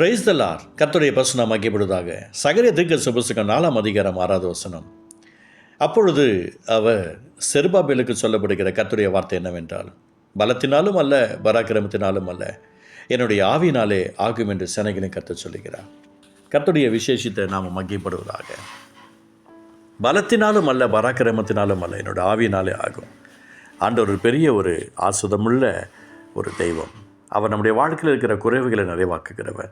Price தல்லார் கத்துடைய பசுனம் மகிப்படுவதாக சகரிய தீர்க்க புஸ்தகம் நாலாம் அதிகாரம் ஆறாவது வசனம். அப்பொழுது அவர் செருபாபேலுக்கு சொல்லப்படுகிற கத்துடைய வார்த்தை என்னவென்றால் பலத்தினாலும் அல்ல பராக்கிரமத்தினாலும் அல்ல என்னுடைய ஆவினாலே ஆகும் என்று செனகினை கத்து சொல்லுகிறார். கத்துடைய விசேஷத்தை நாம் மகிப்படுவதாக பலத்தினாலும் அல்ல பராக்கிரமத்தினாலும் அல்ல என்னோட ஆவியினாலே ஆகும். ஆண்டவர் ஒரு பெரிய ஒரு ஆசுதமுள்ள ஒரு தெய்வம். அவர் நம்முடைய வாழ்க்கையில் இருக்கிற குறைவுகளை நிறைவாக்குகிறவர்.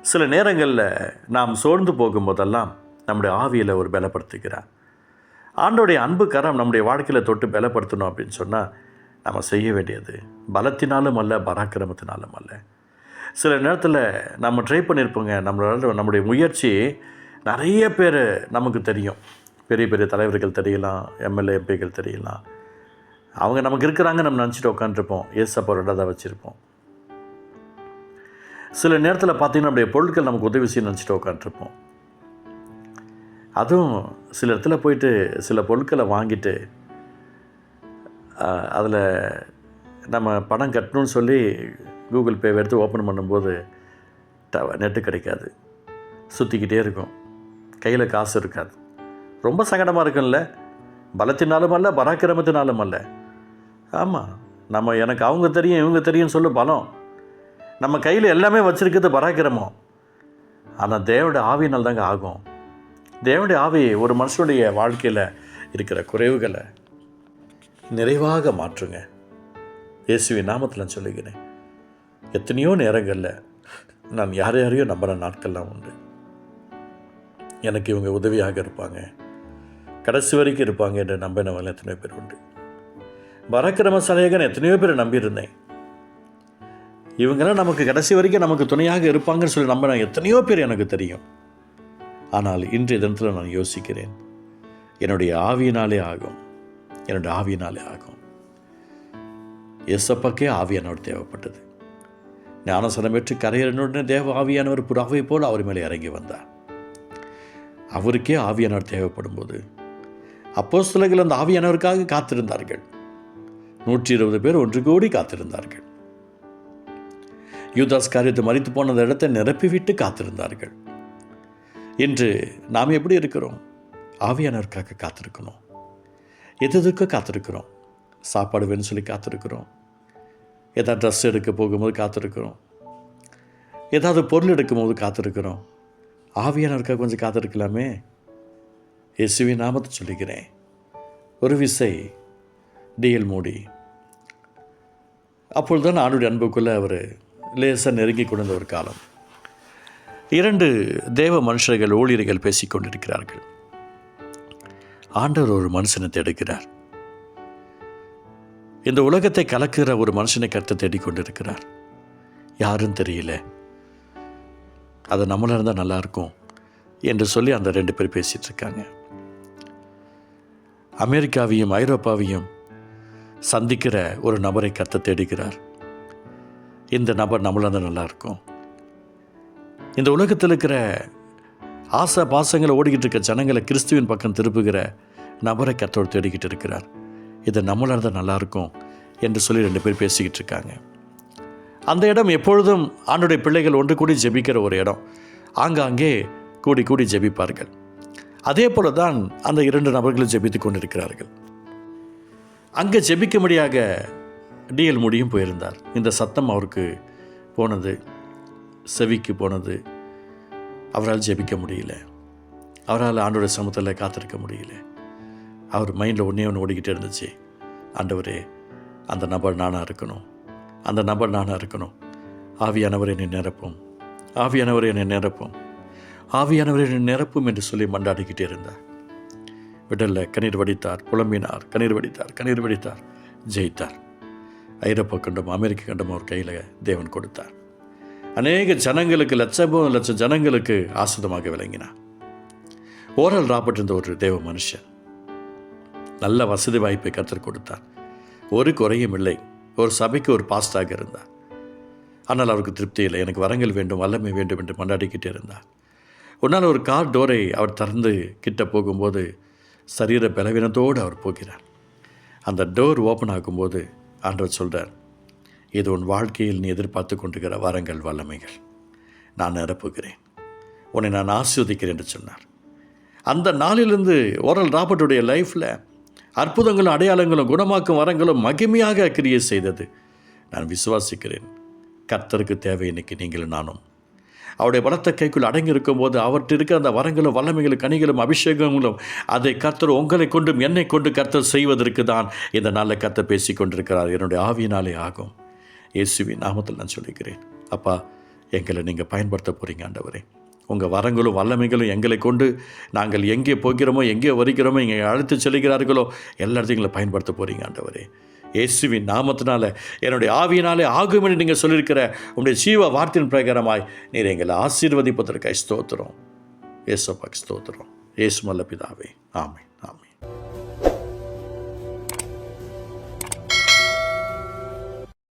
சில நேரங்களில் நாம் சோர்ந்து போகும்போதெல்லாம் நம்முடைய ஆவியில் ஒரு பலப்படுத்துகிறார். ஆண்டோடைய அன்பு கரம் நம்முடைய வாழ்க்கையில் தொட்டு பலப்படுத்தணும் அப்படின்னு சொன்னால் நம்ம செய்ய வேண்டியது பலத்தினாலும் அல்ல பராக்கிரமத்தினாலும் அல்ல. சில நேரத்தில் நம்ம ட்ரை பண்ணியிருப்போங்க நம்மளோட நம்முடைய முயற்சி நிறைய பேர் நமக்கு தெரியும். பெரிய பெரிய தலைவர்கள் தெரியலாம் எம்எல்ஏ எம்பிகள் தெரியலாம். அவங்க நமக்கு இருக்கிறாங்க நம்ம நினச்சிட்டு உட்காந்துருப்போம் ஏசப்பரோட தான் வச்சுருப்போம். சில நேரத்தில் பார்த்தீங்கன்னா நம்முடைய பொருட்கள் நமக்கு உதவி செய்ய நினச்சிட்டு உட்காந்துருப்போம் அதுவும் சில இடத்துல போயிட்டு சில பொருட்களை வாங்கிட்டு அதில் நம்ம பணம் கட்டணும்னு சொல்லி கூகுள் பே எடுத்து ஓப்பன் பண்ணும்போது ட நெட்டு கிடைக்காது. சுற்றிக்கிட்டே இருக்கும். கையில் காசு இருக்காது. ரொம்ப சங்கடமாக இருக்கும்ல. பலத்தினாலும் அல்ல பராக்கிரமத்தினாலும் அல்ல. ஆமாம் நம்ம எனக்கு அவங்க தெரியும் இவங்க தெரியும்னு சொல்லு பலம். நம்ம கையில் எல்லாமே வச்சுருக்கிறது பராக்கிரமம். ஆனால் தேவனுடைய ஆவியினால் தாங்க ஆகும். தேவனுடைய ஆவி ஒரு மனுஷனுடைய வாழ்க்கையில் இருக்கிற குறைவுகளை நிறைவாக மாற்றுங்க. இயேசுவின் நாமத்தில் சொல்லுகிறேன். எத்தனையோ நேரங்களில் நான் யார் யாரையோ நம்புகிற நாட்கள்லாம் உண்டு. எனக்கு இவங்க உதவியாக இருப்பாங்க. கடைசி வரைக்கும் இருப்பாங்க என்று நம்பினவங்க எத்தனையோ பேர் உண்டு. பராக்கிரமசாலியாக எத்தனையோ பேர் நம்பியிருந்தேன். இவங்கெல்லாம் நமக்கு கடைசி வரைக்கும் நமக்கு துணையாக இருப்பாங்கன்னு சொல்லி நம்ம எத்தனையோ பேர் எனக்கு தெரியும். ஆனால் இன்றைய தினத்தில் நான் யோசிக்கிறேன். என்னுடைய ஆவியினாலே ஆகும். என்னுடைய ஆவியினாலே ஆகும். எசப்பக்கே ஆவியானவர் தேவைப்பட்டது. ஞானசனம் பெற்று கரையரனுடனே தேவ ஆவியானவர் புறாவை போல் அவர் மேலே இறங்கி வந்தார். அவருக்கே ஆவியானவர் தேவைப்படும் போது அப்போ சிலர்கள் அந்த ஆவியானவருக்காக காத்திருந்தார்கள். நூற்றி இருபது பேர் ஒன்று கோடி காத்திருந்தார்கள். யூதாஸ் காரியத்தை மறித்து போன அந்த இடத்தை நிரப்பிவிட்டு காத்திருந்தார்கள். இன்று நாம் எப்படி இருக்கிறோம்? ஆவியானவருக்காக காத்திருக்கணும். எது எதுக்கு காத்திருக்கிறோம்? சாப்பாடு வேணும்னு சொல்லி காத்திருக்கிறோம். ஏதாவது ட்ரெஸ் எடுக்க போகும்போது காத்திருக்கிறோம். ஏதாவது பொருள் எடுக்கும்போது காத்திருக்கிறோம். ஆவியானவருக்காக கொஞ்சம் காத்திருக்கலாமே? இயேசுவின் நாமத்தை சொல்லிக்கிறேன் ஒரு விசை டிஎல் மூடி. அப்பொழுதுதான் ஆணுடைய அன்புக்குள்ளே அவர் லேசாக நெருங்கி கொண்டிருந்த ஒரு காலம். இரண்டு தேவ மனுஷர்கள் ஊழியர்கள் பேசிக் கொண்டிருக்கிறார்கள். ஆண்டவர் ஒரு மனுஷனை தேடுகிறார். இந்த உலகத்தை கலக்குகிற ஒரு மனுஷனை கருத்தை தேடிக்கொண்டிருக்கிறார் யாரும் தெரியல. அது நம்மளாக இருந்தால் நல்லாயிருக்கும் என்று சொல்லி அந்த ரெண்டு பேர் பேசிகிட்டு இருக்காங்க. அமெரிக்காவையும் ஐரோப்பாவையும் சந்திக்கிற ஒரு நபரை கத்த தேடுகிறார். இந்த நபர் நம்மளாக நல்லாயிருக்கும். இந்த உலகத்தில் இருக்கிற ஆசை பாசங்களை ஓடிக்கிட்டு இருக்க ஜனங்களை கிறிஸ்துவின் பக்கம் திருப்புகிற நபரை கத்தோடு தேடிக்கிட்டு இருக்கிறார். இது நம்மளாக இருந்தால் நல்லாயிருக்கும் என்று சொல்லி ரெண்டு பேர் பேசிக்கிட்டு இருக்காங்க. அந்த இடம் எப்பொழுதும் ஆண்டுடைய பிள்ளைகள் ஒன்று கூடி ஜெபிக்கிற ஒரு இடம். ஆங்காங்கே கூடி கூடி ஜெபிப்பார்கள். அதே போல தான் அந்த இரண்டு நபர்களும் ஜெபித்து கொண்டிருக்கிறார்கள். அங்கே ஜெபிக்கும்படியாக டிஎல் முடியும் போயிருந்தார். இந்த சத்தம் அவருக்கு போனது செவிக்கு போனது. அவரால் ஜெபிக்க முடியல. அவரால் ஆண்டோட சமூகத்தில் காத்திருக்க முடியல. அவர் மைண்டில் ஒன்றே ஒன்று ஓடிக்கிட்டே இருந்துச்சு. ஆண்டவரே அந்த நபர் நானாக இருக்கணும். அந்த நபர் நானாக இருக்கணும். ஆவியானவர் என்னை நிரப்பும். ஆவியானவர் என்னை நிரப்பும். ஆவியானவர் என்னை நிரப்பும் என்று சொல்லி மண்டாடிக்கிட்டே இருந்தார். விடல்ல கண்ணீர் வடித்தார் புலம்பினார் கண்ணீர் வடித்தார் கண்ணீர் வடித்தார் ஜெயித்தார். ஐரோப்பா கண்டம் அமெரிக்க கண்டம் அவர் கையில் தேவன் கொடுத்தார். அநேக ஜனங்களுக்கு லட்சம் லட்சம் ஜனங்களுக்கு ஆசுதமாக விளங்கினார். ஓரல் ராபர்ட் என்ற ஒரு தேவ மனுஷன் நல்ல வசதி வாய்ப்பை கற்றுக் கொடுத்தார். ஒரு குறையும் இல்லை. ஒரு சபைக்கு ஒரு பாஸ்டாக இருந்தார். ஆனால் அவருக்கு திருப்தி இல்லை. எனக்கு வரங்கள் வேண்டும் வல்லமை வேண்டும் என்று மண்டாடிக்கிட்டே இருந்தார். ஒரு நாள் ஒரு கார் டோரை அவர் திறந்து கிட்ட போகும்போது சரீர பலவீனத்தோடு அவர் போகிறார். அந்த டோர் ஓப்பன் ஆகும்போது ஆண்டவர் சொல்கிறார் இது உன் வாழ்க்கையில் நீ எதிர்பார்த்து கொண்டிருக்கிற வரங்கள் வல்லமைகள். நான் நிரப்புகிறேன். உன்னை நான் ஆஸ்வதிக்கிறேன் என்று சொன்னார். அந்த நாளிலிருந்து ஓரல் ராபர்ட்டுடைய லைஃப்பில் அற்புதங்களும் அடையாளங்களும் குணமாக்கும் வரங்களும் மகிமையாக கிரியை செய்தது. நான் விசுவாசிக்கிறேன். கர்த்தருக்கு தேவை இன்னைக்கு நீங்களும் நானும். அவருடைய பலத்த கைக்குள் அடங்கி இருக்கும்போது அவர்கிட்ட இருக்கிற அந்த வரங்களும் வல்லமைகளும் கனிகளும் அபிஷேகங்களும் அதை கர்த்தர் உங்களை கொண்டும் என்னை கொண்டு கர்த்தர் செய்வதற்கு தான் இந்த நாளில் கர்த்தர் பேசி கொண்டிருக்கிறார். என்னுடைய ஆவியினாலே ஆகும். இயேசுவின் நாமத்தில் நான் சொல்லிக்கிறேன். அப்பா எங்களை நீங்கள் பயன்படுத்த போகிறீங்க ஆண்டவரே. உங்கள் வரங்களும் வல்லமைகளும் எங்களை கொண்டு நாங்கள் எங்கே போகிறோமோ எங்கே வருகிறோமோ எங்கே அழைத்து செல்கிறார்களோ எல்லா இடத்தையும் எங்களை பயன்படுத்த போகிறீங்க ஆண்டவரே. இயேசுவின் நாமத்தினால என்னுடைய ஆவியினாலே ஆகும் என்று நீங்கள் சொல்லியிருக்கிற உங்களுடைய ஜீவ வார்த்தையின் பிரகாரமாய் நீர் எங்களை ஆசீர்வதிப்பதற்காக ஸ்தோத்திரம். ஏசப்பாக்கு ஸ்தோத்திரம். ஏசுமல்ல பிதாவே ஆமை